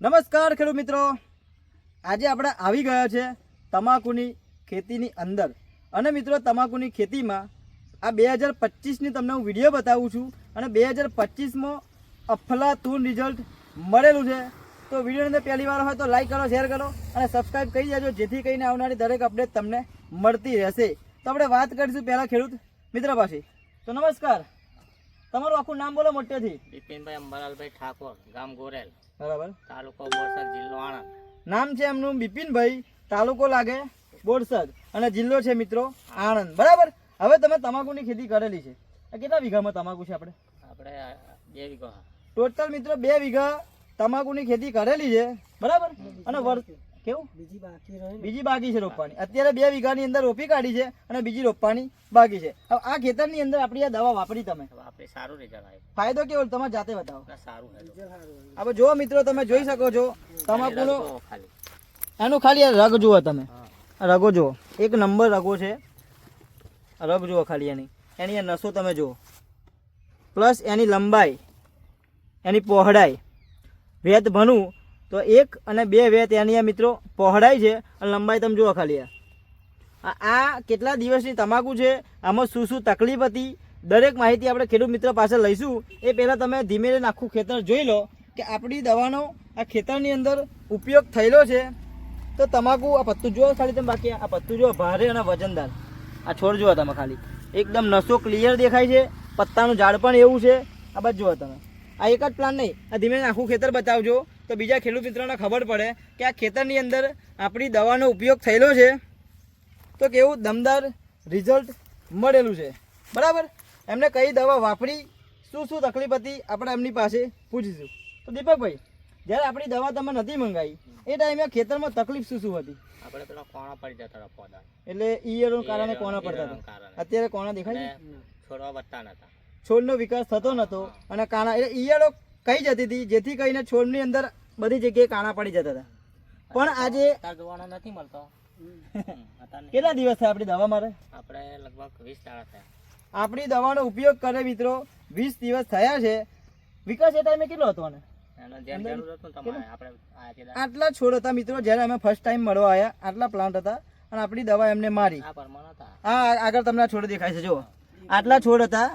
નમસ્કાર ખેડૂત મિત્રો. આજે આપણે આવી ગયા છે તમાકુની ખેતીની અંદર. અને મિત્રો, તમાકુની ખેતીમાં આ બે હજાર પચીસની તમને હું વીડિયો બતાવું છું અને બે હજાર પચીસમાં અફલાતુન રિઝલ્ટ મળેલું છે. તો વિડીયોની અંદર પહેલી વાર હોય તો લાઈક કરો શેર કરો અને સબસ્ક્રાઈબ કરી દેજો, જેથી કરીને આવનારી દરેક અપડેટ તમને મળતી રહેશે. તો આપણે વાત કરીશું પહેલાં ખેડૂત મિત્ર પાસે. તો નમસ્કાર. તમારું આખું નામ બોલો મોટેથી. બિપિનભાઈ અંબાલાલભાઈ ઠાકોર, ગામ ગોરેલ. બરાબર? તાલુકો બોરસદ જિલ્લો આણંદ. નામ છે એમનું બિપિનભાઈ તાલુકો લાગે બોરસદ. અને જિલ્લો છે મિત્રો આણંદ. બરાબર? હવે તમે તમાકુની ખેતી કરેલી છે. કેટલા વીઘામાં તમાકુ છે આપણે? આપણે બે વીઘા ટોટલ મિત્રો બે વીઘા તમાકુની ખેતી કરેલી છે. બરાબર? અને વર્ષ કેવું? બીજી બાકી છે રોપવાની. અત્યારે બે વીઘાની અંદર રોપી કાઢી છે અને બીજી રોપવાની બાકી છે. હવે આ ખેતરની અંદર આપણી આ દવા વાપરી તમે. આપણે સારું રિઝલ્ટ આવ્યું ફાયદો કેવો તમે જાતે બતાવો. સારું હવે જો મિત્રો તમે જોઈ શકો છો. તમાકુનો એનું ખાલી. આ રગ જુઓ તમે. રગો જુઓ. એક નંબર રગો છે. રગ જુઓ ખાલી એની. એની આ નસો તમે જુઓ. પ્લસ એની લંબાઈ એની પહોળાઈ વેત ભણું તો એક અને બે વેત એની આ મિત્રો પહોળાઈ છે અને લંબાઈ તમે જુઓ ખાલી આ. કેટલા દિવસની તમાકુ છે? આમાં શું શું તકલીફ હતી? દરેક માહિતી આપણે ખેડૂત મિત્ર પાસે લઈશું. એ પહેલાં તમે ધીમે ધીમે આખું ખેતર જોઈ લો કે આપણી દવાનો આ ખેતરની અંદર ઉપયોગ થયેલો છે. તો તમાકુ આ પત્તું જુઓ ખાલી તમે બાકી આ પત્તું જુઓ ભારે અને વજનદાર. આ છોડ જુઓ તમે ખાલી. એકદમ નસો ક્લિયર દેખાય છે. પત્તાનું ઝાડ પણ એવું છે. આ બધું જુઓ તમે. આ એક જ પ્લાન નહીં. આ ધીમે આખું ખેતર બતાવજો. તો બીજા ખેડૂત મિત્રોને ખબર પડે કે આ ખેતરની અંદર આપણી દવાનો ઉપયોગ થયેલો છે. તો કેવું દમદાર રિઝલ્ટ મળેલું છે. બરાબર? એમને કઈ દવા વાપરી શું શું તકલીફ હતી આપણે એમની પાસે પૂછીશું. તો દીપકભાઈ જ્યારે આપણી દવા તમે નથી મંગાવી એ ટાઈમે ખેતરમાં તકલીફ શું શું હતી? આપણે પેલા કોણા પડી જતા હતા પોદા. એટલે ઈયળનું કારણે કોના પડતા હતા. અત્યારે કોના દેખાય છોડવા વધતા નતા. છોડનો વિકાસ થતો નતો અને કાણા એટલે ઈયળો કઈ જતી હતી જેથી કરીને છોડની અંદર બધી જગ્યાએ કાણા પડી જતા હતા. પણ આજે જોવાનો નથી મળતો. કેટલા દિવસ થયા આપણી દવા મારે? આપણે લગભગ વીસ દાડા થયા. આપણી દવાનો ઉપયોગ કરે મિત્રો વીસ દિવસ થયા છે. વિકાસ એ ટાઈમે કેટલો હતો ને આટલા છોડ હતા મિત્રો જ્યારે અમે ફર્સ્ટ ટાઈમ મળવા આવ્યા આટલા પ્લાન્ટ હતા અને આપણી દવા એમને મારી. આ આગળ તમને છોડ દેખાય છે જો આટલા છોડ હતા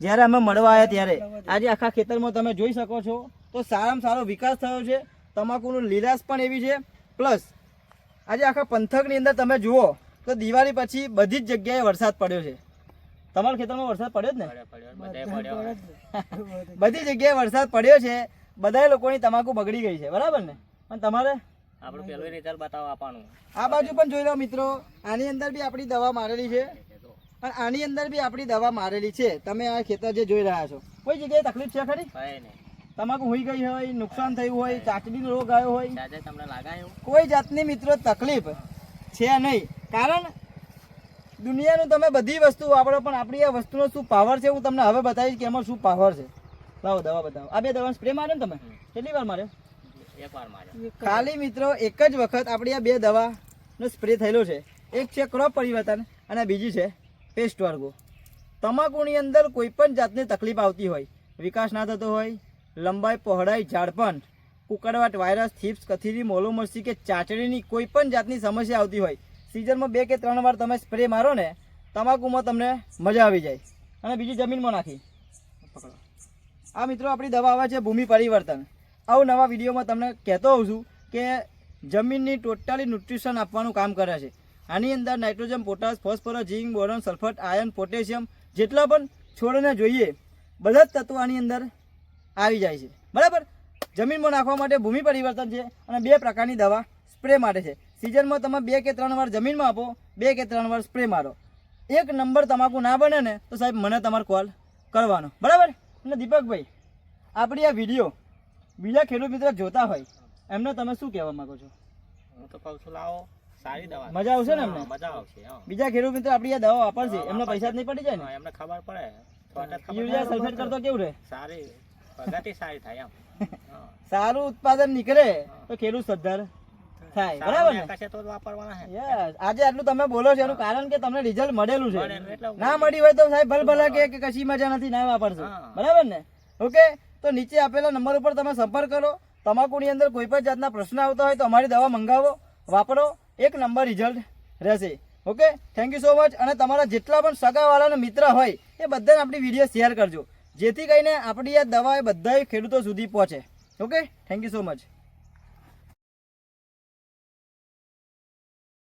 જ્યારે અમે મળવા આવ્યા ત્યારે. આજે આખા ખેતરમાં તમે જોઈ શકો છો તો સારામાં સારો વિકાસ થયો છે તમાકુનું લીલાશ પણ એવી છે. પ્લસ આજે આખા પંથકની અંદર તમે જુઓ તો દિવાળી પછી બધી જ જગ્યાએ વરસાદ પડ્યો છે. તમારા ખેતરમાં વરસાદ પડ્યો જ ને? પડ્યો પડ્યો બધી જગ્યાએ વરસાદ પડ્યો છે બધા લોકોની તમાકુ બગડી ગઈ છે બરાબર ને? પણ તમારે? આપણું પેલું રિઝલ્ટ બતાવવા આપવાનું. આ બાજુ પણ જોઈ લો મિત્રો આની અંદર બી આપણી દવા મારેલી છે. અને આની અંદર બી આપણી દવા મારેલી છે તમે આ ખેતર જે જોઈ રહ્યા છો. કોઈ જગ્યાએ તકલીફ છે ખરી? કઈ નહીં. તમાકુ હોઈ ગઈ હોય નુકસાન થયું હોય ચાચડીનો રોગ આવ્યો હોય. તમને લાગાયું? કોઈ જાતની મિત્રો તકલીફ છે નહીં. કારણ દુનિયાનું તમે બધી વસ્તુ વાપરો પણ આપણી આ વસ્તુનો શું પાવર છે? હું તમને હવે બતાવીશ કે એમાં શું પાવર છે. લાવો દવા બતાવો. આ બે દવા સ્પ્રે માર્યો ને તમે? કેટલી વાર માર્યો? એક વાર માર્યો. ખાલી મિત્રો એક જ વખત આપણી આ બે દવાનો સ્પ્રે થયેલો છે. એક છે ક્રોપ પરિવર્તન અને બીજી છે પેસ્ટ વર્ગો. તમાકુની અંદર કોઈ પણ જાતની તકલીફ આવતી હોય વિકાસ ના થતો હોય લંબાઈ પહોળાઈ ઝાડપણ, કુકડવાટ વાયરસ, થીપ્સ, કથીરી મોલોમસી કે ચાચડીની કોઈ પણ જાતની સમસ્યા આવતી હોય, સિઝનમાં બે કે ત્રણ વાર તમે સ્પ્રે મારો ને, તમાકુમાં તમને મજા આવી જાય. અને બીજી જમીનમાં નાખી. આ મિત્રો આપણી દવા આવે છે ભૂમિ પરિવર્તન. આવું નવા વિડીયોમાં તમને કહેતો હોઉં છું કે જમીનની ટોટલી ન્યુટ્રિશન આપવાનું કામ કરે છે. આની અંદર nitrogen, potash, phosphorus, zinc, boron sulphur iron potassium જેટલા પણ છોડને જોઈએ, બધા જ તત્વો આની અંદર આવી જાય છે. બરાબર? જમીનમાં નાખવા માટે ભૂમિ પરિવર્તન છે અને બે પ્રકારની દવા સ્પ્રે માટે છે. સિઝનમાં તમે બે કે ત્રણ વાર જમીનમાં આપો બે કે ત્રણ વાર સ્પ્રે મારો. એક નંબર તમાકુ ના બને ને તો સાહેબ મને તમારો કોલ કરવાનો. બરાબર? અને દીપકભાઈ આપણી આ વીડિયો બીજા ખેડૂત મિત્રો જોતા હોય એમને તમે શું કહેવા માગો છો? હું તો કહું છું લાવો. સારી દવા. મજા આવશે ને એમને? મજા આવશે બીજા ખેડૂત મિત્રો આપણી આ દવા વાપરશે એમને પૈસા જ નહીં પડી જાય ને? એમને ખબર પડે. યુરિયા સલ્ફેટ કરતો કેવું રહે? સારી. સારું ઉત્પાદન નીકળે તો ખેડૂત સદ્ધર થાય. બરાબર આજે આટલું તમે બોલો છો એનું કારણ કે તમને રિઝલ્ટ મળેલું છે. ના મળી હોય તો સાહેબ ભલભલા કે કશી મજા નથી ના વાપરશો. બરાબર ને? ઓકે? તો નીચે આપેલા નંબર ઉપર તમે સંપર્ક કરો. તમાકુની અંદર કોઈ પણ જાતના પ્રશ્ન આવતા હોય તો અમારી દવા મંગાવો વાપરો. એક નંબર રિઝલ્ટ રહેશે. Okay? Thank you so much અને તમારા જેટલા પણ સગાવાળાના મિત્ર હોય એ બધાને આપણી વીડિયો શેર કરજો. જેથી કરીને આપણી આ દવા એ બધા ખેડૂતો સુધી પહોંચે. Okay thank you so much